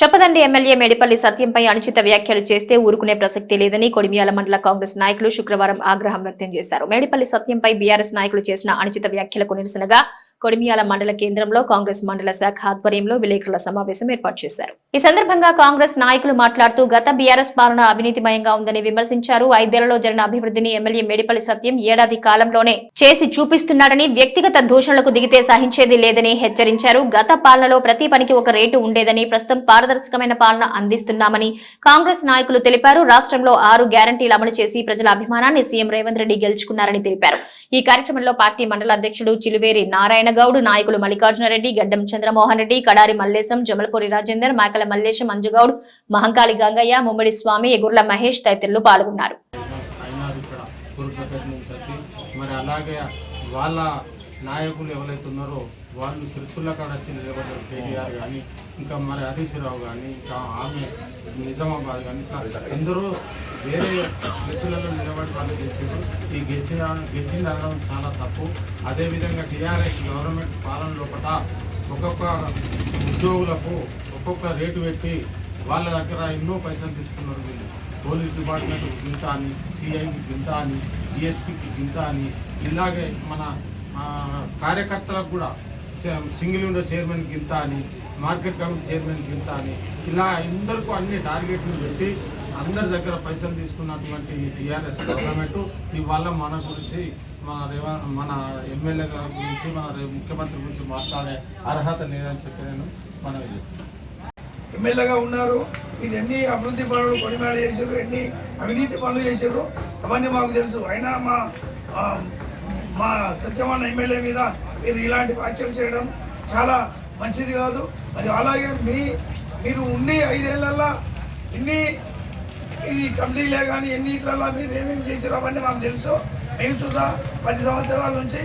చెప్పదండి MLA Medipalli సత్యంపై అనుచిత వ్యాఖ్యలు చేస్తే ఊరుకునే ప్రసక్తి లేదని కొడిమియాల మండల కాంగ్రెస్ నాయకులు శుక్రవారం ఆగ్రహం వ్యక్తం చేశారు. మేడిపల్లి సత్యంపై బీఆర్ఎస్ నాయకులు చేసిన అనుచిత వ్యాఖ్యలకు నిరసనగా కొడిమియాల మండల కేంద్రంలో కాంగ్రెస్ మండల శాఖ ఆధ్వర్యంలో విలేకరుల సమావేశం ఏర్పాటు చేశారు. ఈ సందర్భంగా కాంగ్రెస్ నాయకులు మాట్లాడుతూ గత బీఆర్ఎస్ పాలన అవినీతిమయంగా ఉందని విమర్శించారు. ఐదేళ్ళలో జరిగిన అభివృద్ధిని ఎమ్మెల్యే మేడిపల్లి సత్యం ఏడాది కాలంలోనే చేసి చూపిస్తున్నాడని వ్యక్తిగత దూషణలకు దిగితే సహించేది లేదని హెచ్చరించారు. గత పాలనలో ప్రతి పనికి ఒక రేటు ఉండేదని ప్రస్తుతం పారదర్శకమైన పాలన అందిస్తున్నామని కాంగ్రెస్ నాయకులు తెలిపారు. రాష్ట్రంలో ఆరు గ్యారంటీలు అమలు చేసి ప్రజల అభిమానాన్ని సీఎం రేవంత్ రెడ్డి గెలుచుకున్నారని తెలిపారు. ఈ కార్యక్రమంలో పార్టీ మండల అధ్యక్షుడు చిలువేరి నారాయణ గౌడ్ నాయకులు మల్లికార్జునరెడ్డి గడ్డం చంద్రమోహన్ రెడ్డి కడారి మల్లేశం జమలపూరి రాజేందర్ మేకల మల్లేశ మంజుగౌడ్ మహంకాళి గంగయ్య ముమ్మడి స్వామి ఎగుర్ల మహేష్ తదితరులు పాల్గొన్నారు. మరి అలాగే వాళ్ళ నాయకులు ఎవరైతే ఉన్నారో వాళ్ళు సిరిసుల్ల కాడ వచ్చి నిలబడ్డారు. కేటీఆర్ కానీ ఇంకా మరి హరీష్ రావు కానీ ఇంకా ఆమె నిజామాబాద్ కానీ ఇట్లా ఎందరో వేరే ప్లేసులలో నిలబడి వాళ్ళు గెలిచారు. ఈ గెలిచిన గెలిచింది అనడం చాలా తప్పు. అదేవిధంగా టీఆర్ఎస్ గవర్నమెంట్ పాలన లోపల ఒక్కొక్క ఉద్యోగులకు ఒక్కొక్క రేటు పెట్టి వాళ్ళ దగ్గర ఎన్నో పైసలు తీసుకున్నారు వీళ్ళు. పోలీస్ డిపార్ట్మెంట్కి ఇంత అని సిఐకి ఇంత అని డిఎస్పికి ఇంత అని. ఇలాగే మన కార్యకర్తలకు కూడా సింగిల్ విండో చైర్మన్కి ఇంత అని మార్కెట్ కమిటీ చైర్మన్కి ఇంత అని. ఇలా అందరికీ అన్ని టార్గెట్లు పెట్టి అందరి దగ్గర పైసలు తీసుకున్నటువంటి టీఆర్ఎస్ గవర్నమెంట్ ఇవాళ మన గురించి మన రేవ మన ఎమ్మెల్యే గారి గురించి మన ముఖ్యమంత్రి గురించి మాట్లాడే అర్హత లేదని చెప్పి నేను మనవి చేస్తున్నాను. ఎమ్మెల్యేగా ఉన్నారు. మీరు ఎన్ని అభివృద్ధి పనులు కొనిమేళ చేశారు ఎన్ని అవినీతి పనులు చేశారు అవన్నీ మాకు తెలుసు. అయినా మా మా సత్యమైన ఎమ్మెల్యే మీద మీరు ఇలాంటి వ్యాఖ్యలు చేయడం చాలా మంచిది కాదు. మరి అలాగే మీ మీరు ఉండి ఐదేళ్ళలో ఎన్ని ఈ కమిటీలే కానీ ఎన్నిట్లలో మీరు ఏమేమి చేశారు అవన్నీ మాకు తెలుసు. మేము చూద్దాం పది సంవత్సరాల నుంచి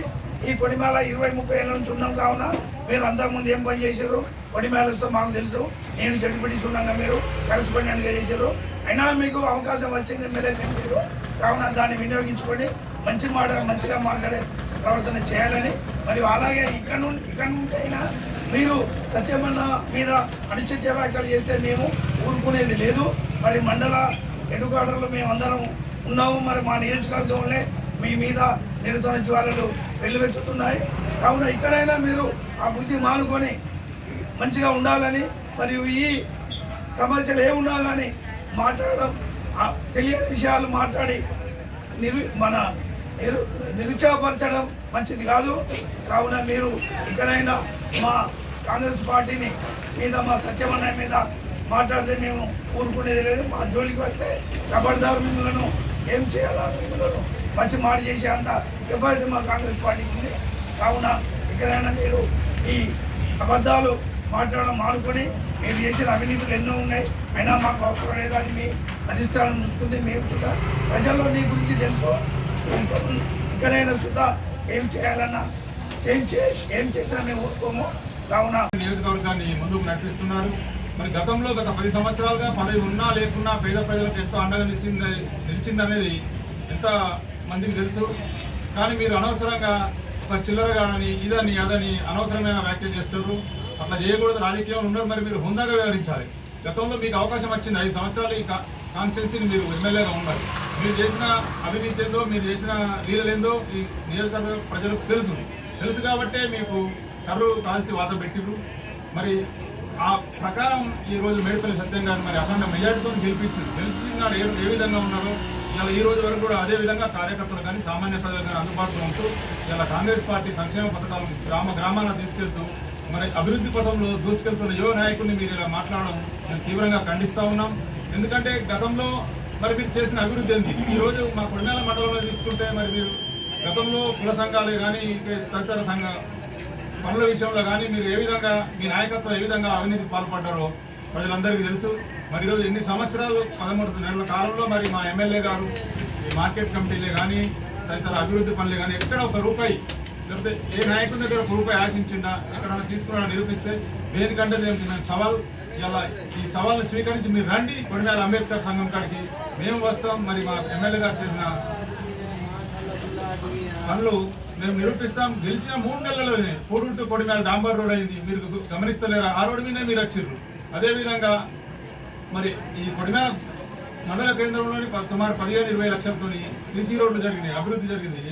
ఈ కొడిమేళ ఇరవై ముప్పై ఏళ్ళ నుంచి ఉన్నాం కావున మీరు అంతకుముందు ఏం పని చేశారు? కొడిమేళతో మాకు తెలుసు. నేను జడ్పీటీస్ ఉన్నాగా మీరు. కరెస్పాండెంట్గా చేశారు. అయినా మీకు అవకాశం వచ్చింది ఎమ్మెల్యే చేశారు కావున దాన్ని వినియోగించుకొని మంచి మాట మంచిగా మాట్లాడే ప్రవర్తన చేయాలని. మరియు అలాగే ఇక్కడ నుండి ఇక్కడ నుండి అయినా మీరు సత్యమన్న మీద అనుచిత వ్యాఖ్యలు చేస్తే మేము ఊరుకునేది లేదు. మరి మండల ఎడుగాడలు మేము అందరం ఉన్నాము. మరి మా నియోజకవర్గంలో మీ మీద నిరసన జ్వాలలు వెల్లువెత్తుతున్నాయి. కావున ఇక్కడైనా మీరు ఆ బుద్ధి మానుకొని మంచిగా ఉండాలని మరియు ఈ సమస్యలు ఏమున్నా కానీ మాట్లాడడం ఆ తెలియని విషయాలు మాట్లాడి నిరు మన నిరు నిరుత్సాహపరచడం మంచిది కాదు. కావున మీరు ఇక్కడైనా మా కాంగ్రెస్ పార్టీని మీద మా సత్యమన్నయ్య మీద మాట్లాడితే మేము ఊరుకునేది లేదు. మా జోలికి వస్తే కబడ్దారు మిమ్మల్ని ఏం చేయాలా మిమ్మల్ని? బస్సు మాట చేసే అంత కెపాసిటీ మా కాంగ్రెస్ పార్టీకి ఉంది. కావున ఇక్కడైనా మీరు ఈ అబద్ధాలు మాట్లాడడం మానుకొని మీరు చేసిన అవినీతులు ఎన్నో ఉన్నాయి. అయినా మాకు అవసరం లేదు. అది మీ అధిష్టానం చూసుకుంది. మేము సుధా ప్రజల్లో నీ గురించి తెలుసు. ఇక్కడైనా సుధా ఏం చేయాలన్నా ఏం చే ఏం చేసినా మేము ఊరుకోము కావున నియోజకవర్గాన్ని ముందుకు నడిపిస్తున్నారు. మరి గతంలో గత పది సంవత్సరాలుగా పదవి ఉన్నా లేకున్నా పేద ప్రజలకు ఎంతో అండగా నిలిచింది నిలిచిందనేది ఎంత మందికి తెలుసు. కానీ మీరు అనవసరంగా ఒక చిల్లరగానని ఇదని అదని అనవసరమైన వ్యాఖ్యలు చేస్తారు అట్లా చేయకూడదు రాజకీయంలో ఉన్నారు మరి మీరు హుందాగా వ్యవహరించాలి. గతంలో మీకు అవకాశం వచ్చింది. ఐదు సంవత్సరాలు ఈ కాన్స్టిట్యున్సీని మీరు ఎమ్మెల్యేగా ఉన్నారు. మీరు చేసిన అవినీతి ఏందో మీరు చేసిన లీలలేందో ఈ నియోజకవర్గ ప్రజలకు తెలుసు. తెలుసు కాబట్టే మీకు కర్రు కాల్చి వాత పెట్టిరు మరి ఆ ప్రకారం ఈ రోజు మేడిపల్లి సత్యం గారు మరి అఖండ మెజార్టీతో గెలిపించింది. గెలిపించినాడు ఏ విధంగా ఉన్నారో ఇలా ఈ రోజు వరకు కూడా అదే విధంగా కార్యకర్తలు కానీ సామాన్య ప్రజలు కానీ అందుబాటులో ఉంటూ ఇలా కాంగ్రెస్ పార్టీ సంక్షేమ పథకాలను గ్రామ గ్రామాన తీసుకెళ్తూ మరి అభివృద్ధి పథంలో దూసుకెళ్తున్న యువ నాయకుడిని మీరు ఇలా మాట్లాడడం మేము తీవ్రంగా ఖండిస్తూ ఉన్నాం. ఎందుకంటే గతంలో మరి మీరు చేసిన అభివృద్ధి ఏంది? ఈ రోజు మా కొండాల మండలంలో తీసుకుంటే మరి మీరు గతంలో కుల సంఘాలు కానీ తదితర సంఘ పనుల విషయంలో కానీ మీరు ఏ విధంగా మీ నాయకత్వం ఏ విధంగా అవినీతి పాల్పడ్డారో ప్రజలందరికీ తెలుసు. మరి ఈరోజు ఎన్ని సంవత్సరాలు పదమూడు నెలల కాలంలో మరి మా ఎమ్మెల్యే గారు ఈ మార్కెట్ కమిటీలే కానీ తదితర అభివృద్ధి పనులే కానీ ఎక్కడ ఒక రూపాయి లేకపోతే ఏ నాయకుడి దగ్గర ఒక రూపాయి ఆశించిందా ఎక్కడైనా తీసుకున్నా నిరూపిస్తే దేనికంటే నేను సవాల్ ఇలా ఈ సవాల్ని స్వీకరించి మీరు రండి. కొడిమేల అంబేద్కర్ సంఘం కాడికి మేము వస్తాం. మరి మా ఎమ్మెల్యే గారు చేసిన పనులు మేము నిరూపిస్తాం. గెలిచిన మూడు నెలల్లోనే పూడూరు టు కొడిమేల డాంబర్ రోడ్ అయింది. మీరు గమనిస్తలేరా? ఆ రోడ్డు మీదే మీరు వచ్చిర్రు. అదేవిధంగా మరి ఈ పొడిమేర మండల కేంద్రంలోని సుమారు పదిహేను ఇరవై లక్షలతో సిసి రోడ్లు జరిగినాయి అభివృద్ధి జరిగింది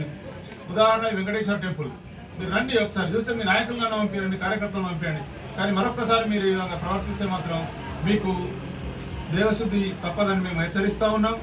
ఉదాహరణ వెంకటేశ్వర టెంపుల్. మీరు రండి ఒకసారి చూస్తే మీ నాయకులను పంపించండి కార్యకర్తలను పంపించండి కానీ మరొకసారి మీరు ఈ విధంగా ప్రవర్తిస్తే మాత్రం మీకు దేవశుద్ధి తప్పదని మేము హెచ్చరిస్తూ ఉన్నాం.